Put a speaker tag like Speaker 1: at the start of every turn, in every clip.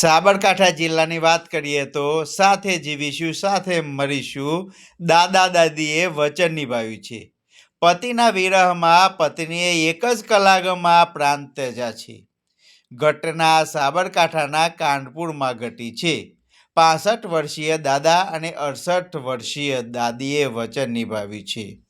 Speaker 1: સાબરકાંઠા જિલ્લાની વાત કરીએ તો સાથે જીવીશું, સાથે મરીશું. દાદા દાદીએ વચન નિભાવ્યું છે. પતિના વિરહમાં પત્નીએ એક જ કલાકમાં પ્રાણ ત્યજા છે. ઘટના સાબરકાંઠાના કાનપુરમાં ઘટી છે. પાસઠ વર્ષીય દાદા અને અડસઠ વર્ષીય દાદીએ વચન નિભાવ્યું છે.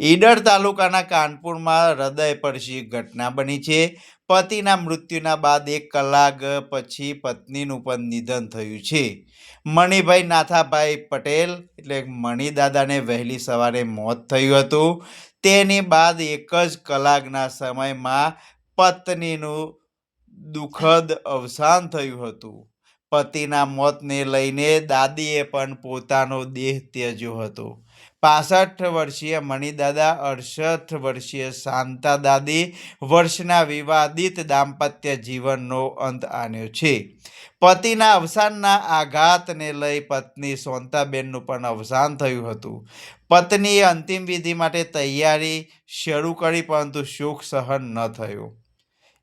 Speaker 1: ઈડર તાલુકાના કાનપુરમાં હૃદયસ્પર્શી ઘટના બની છે. પતિના મૃત્યુના બાદ એક કલાક પછી પત્નીનું પણ નિધન થયું છે. મણિભાઈ નાથાભાઈ પટેલ એટલે મણિદાદાને વહેલી સવારે મોત થયું હતું. તેની બાદ એક જ કલાકના સમયમાં પત્નીનું દુઃખદ અવસાન થયું હતું. પતિના મોતને લઈને દાદીએ પણ પોતાનો દેહ ત્યજ્યો હતો. પાસઠ વર્ષીય મણિદાદા, અડસઠ વર્ષીય શાંતા દાદી વર્ષના વિવાદિત દાંપત્ય જીવનનો અંત આન્યો છે. પતિના અવસાનના આઘાતને લઈ પત્ની સોનતાબેનનું પણ અવસાન થયું હતું. પત્નીએ અંતિમ વિધિ માટે તૈયારી શરૂ કરી, પરંતુ સુખ સહન ન થયું.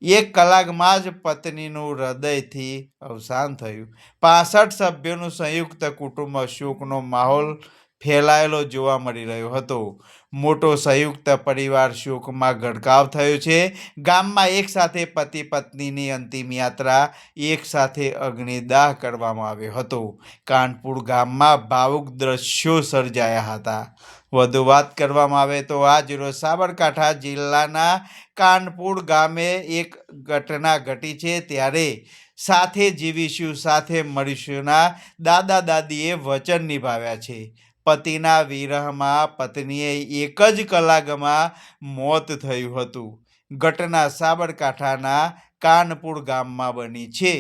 Speaker 1: એક કલાકમાં જ પત્નીનું હૃદયથી અવસાન થયું. પાસઠ સભ્યોનું સંયુક્ત કુટુંબ, શોકનો માહોલ ફેલાયેલો જોવા મળી રહ્યો હતો. મોટો સંયુક્ત પરિવાર શોકમાં ગડકાવ થયો છે. ગામમાં એક સાથે પતિ પત્નીની અંતિમ યાત્રા, એક સાથે અગ્નિદાહ કરવામાં આવ્યો હતો. કાનપુર ગામમાં ભાવુક દ્રશ્યો સર્જાયા હતા. વધુ વાત કરવામાં આવે તો આજ રોજ સાબરકાંઠા જિલ્લાના કાનપુર ગામે એક ઘટના ઘટી છે. ત્યારે સાથે જીવીશું, સાથે મળીશુંના દાદા દાદીએ વચન નિભાવ્યા છે. પતિના વિરહમાં પત્નીએ એક જ કલાકમાં મોત થયું હતું. ઘટના સાબરકાંઠાના કાનપુર ગામમાં બની છે.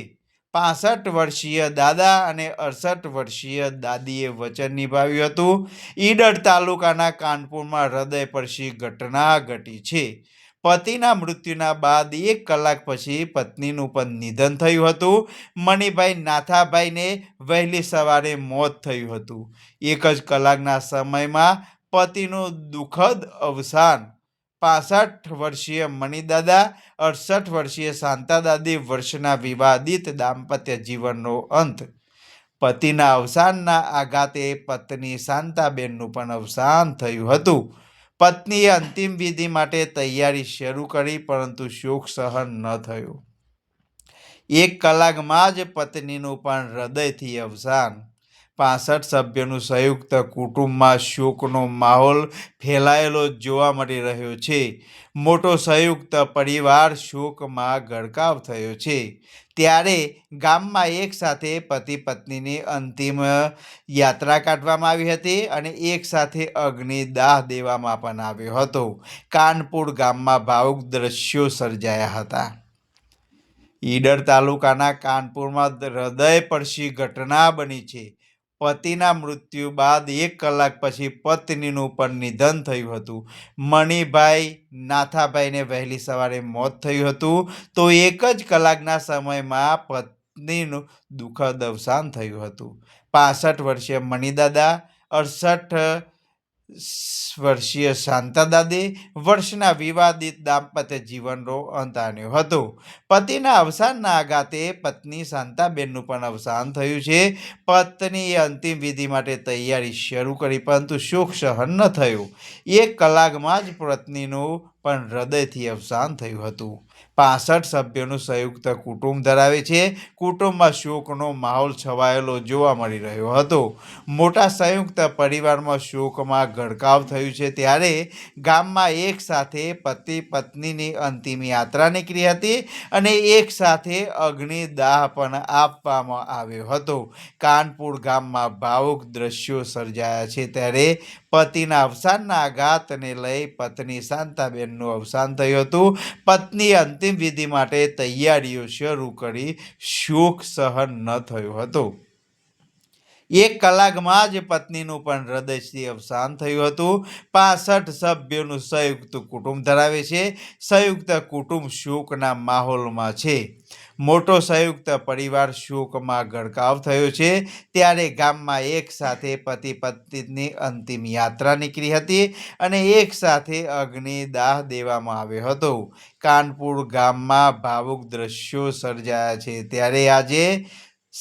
Speaker 1: પાસઠ વર્ષીય દાદા અને અડસઠ વર્ષીય દાદીએ વચન નિભાવ્યું હતું. ઈડર તાલુકાના કાનપુરમાં હૃદયસ્પર્શી ઘટના ઘટી છે. પતિના મૃત્યુના બાદ એક કલાક પછી પત્નીનું પણ નિધન થયું હતું. મણિભાઈ નાથાભાઈને વહેલી સવારે મોત થયું હતું. એક જ કલાકના સમયમાં પતિનું દુઃખદ અવસાન. પાસઠ વર્ષીય મણિદાદા, અડસઠ વર્ષીય શાંતાદાદી વર્ષના વિવાદિત દાંપત્ય જીવનનો અંત. પતિના અવસાનના આઘાતે પત્ની શાંતાબેનનું પણ અવસાન થયું હતું. પત્નીએ અંતિમ વિધિ માટે તૈયારી શરૂ કરી, પરંતુ શોક સહન ન થયું. એક કલાકમાં જ પત્નીનું પણ હૃદયથી અવસાન પાસઠ સભ્યોનું સંયુક્ત કુટુંબમાં શોકનો માહોલ ફેલાયેલો જોવા મળી રહ્યો છે. મોટો સંયુક્ત પરિવાર શોકમાં ગડકાવ થયો છે. ત્યારે ગામમાં એક સાથે પતિ પત્નીની અંતિમ યાત્રા કાઢવામાં આવી હતી અને એક સાથે અગ્નિદાહ દેવામાં પણ આવ્યો હતો. કાનપુર ગામમાં ભાવુક દ્રશ્યો સર્જાયા હતા. ઈડર તાલુકાના કાનપુરમાં હૃદયપર્શી ઘટના બની છે. પતિના મૃત્યુ બાદ એક કલાક પછી પત્નીનું પણ નિધન થયું હતું. મણિભાઈ નાથાભાઈને વહેલી સવારે મોત થયું હતું. તો એક જ કલાકના સમયમાં પત્નીનું દુઃખદ અવસાન થયું હતું. પાસઠ વર્ષીય મણિદાદા, અડસઠ વર્ષીય શાંતાદાદે વર્ષના વિવાદિત દાંપત્ય જીવનનો અંત આન્યો હતો. પતિના અવસાનના આઘાતે પત્ની શાંતાબેનનું પણ અવસાન થયું છે. પત્નીએ અંતિમ વિધિ માટે તૈયારી શરૂ કરી, પરંતુ શોક સહન ન થયું. એક કલાકમાં જ પત્નીનું પણ હૃદયથી અવસાન થયું હતું. પાસઠ સભ્યોનું સંયુક્ત કુટુંબ ધરાવે છે. કુટુંબમાં શોકનો માહોલ છવાયેલો જોવા મળી રહ્યો હતો. મોટા સંયુક્ત પરિવારમાં શોકમાં ગડકાવ થયું છે ત્યારે ગામમાં એક સાથે પતિ પત્નીની અંતિમ યાત્રા નીકળી હતી અને એક સાથે અગ્નિદાહ પણ આપવામાં આવ્યો હતો. કાનપુર ગામમાં ભાવુક દ્રશ્યો સર્જાયા છે ત્યારે પતિના અવસાનના આઘાતને લઈ પત્ની શાંતાબેનનું અવસાન થયું હતું. પત્ની અંતિમ વિધિ માટે તૈયારીઓ શરૂ કરી. શોક સહન ન થયો હતો. એક કલાકમાં જ પત્નીનું પણ હૃદયથી અવસાન થયું હતું. પાસઠ સભ્યોનું સંયુક્ત કુટુંબ ધરાવે છે. સંયુક્ત કુટુંબ શોકના માહોલમાં છે. મોટો સંયુક્ત પરિવાર શોકમાં ગડકાવ થયો છે. ત્યારે ગામમાં એક સાથે પતિ પત્નીની અંતિમ યાત્રા નીકળી હતી અને એક સાથે અગ્નિદાહ દેવામાં આવ્યો હતો. કાનપુર ગામમાં ભાવુક દ્રશ્યો સર્જાયા છે. ત્યારે આજે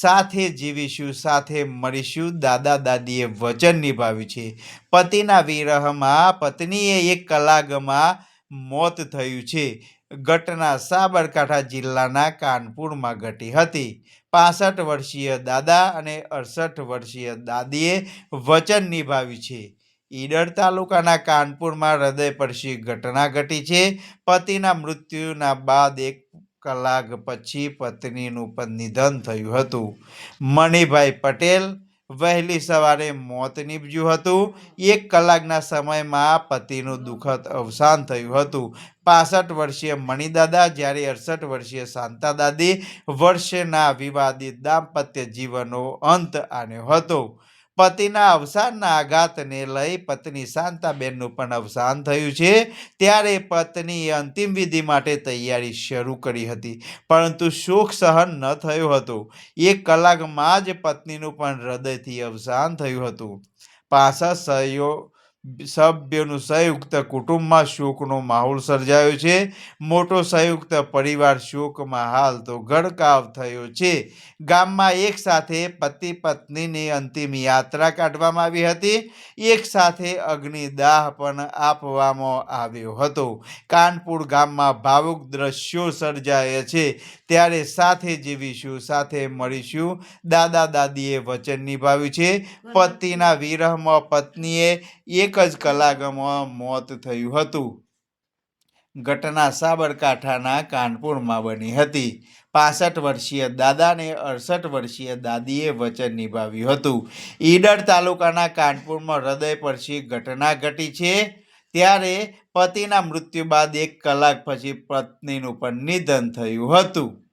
Speaker 1: સાથે જીવીશું, સાથે મળીશું દાદા દાદીએ વચન નિભાવ્યું છે. પતિના વિરહમાં, પત્નીએ એક કલાકમાં મોત થયું છે. ઘટના સાબરકાંઠા જિલ્લાના કાનપુરમાં ઘટી હતી. પાસઠ વર્ષીય દાદા અને અડસઠ વર્ષીય દાદીએ વચન નિભાવ્યું છે. ઈડર તાલુકાના કાનપુરમાં હૃદયસ્પર્શી ઘટના ઘટી છે. પતિના મૃત્યુના બાદ એક કલાક પછી પત્નીનું પણ નિધન થયું હતું. મણિભાઈ પટેલ વહેલી સવારે મોત નીપજ્યું હતું. એક કલાકના સમયમાં પતિનું દુઃખદ અવસાન થયું હતું. પાસઠ વર્ષીય મણિદાદા જ્યારે અડસઠ વર્ષીય શાંતા દાદી વર્ષના વિવાદિત દાંપત્ય જીવનનો અંત આન્યો હતો. પતિના અવસાનના આઘાતને લઈ પત્ની શાંતાબેનનું પણ અવસાન થયું છે. ત્યારે પત્નીએ અંતિમ વિધિ માટે તૈયારી શરૂ કરી હતી. પરંતુ શોક સહન ન થયું હતું. એક કલાકમાં જ પત્નીનું પણ હૃદયથી અવસાન થયું હતું. પાછા સહયો સભ્યોનું સંયુક્ત કુટુંબમાં શોકનો માહોલ સર્જાયો છે. મોટો સંયુક્ત પરિવાર શોકમાં હાલ તો ગડકાવ થયો છે. ગામમાં એક સાથે પતિ પત્નીની અંતિમ યાત્રા કાઢવામાં આવી હતી. એક સાથે અગ્નિદાહ પણ આપવામાં આવ્યો હતો. કાનપુર ગામમાં ભાવુક દ્રશ્યો સર્જાય છે. ત્યારે સાથે જીવીશું સાથે મળીશું. દાદા દાદીએ વચન નિભાવ્યું છે. પતિના વિરહમાં પત્નીએ એક જ કલાકમાં મોત થયું હતું. ઘટના સાબરકાંઠાના કાનપુરમાં બની હતી. પાસઠ વર્ષીય દાદાને અડસઠ વર્ષીય દાદીએ વચન નિભાવ્યું હતું. ઈડર તાલુકાના કાનપુરમાં હૃદય પરથી ઘટના ઘટી છે. ત્યારે પતિના મૃત્યુ બાદ એક કલાક પછી પત્નીનું પણ નિધન થયું હતું.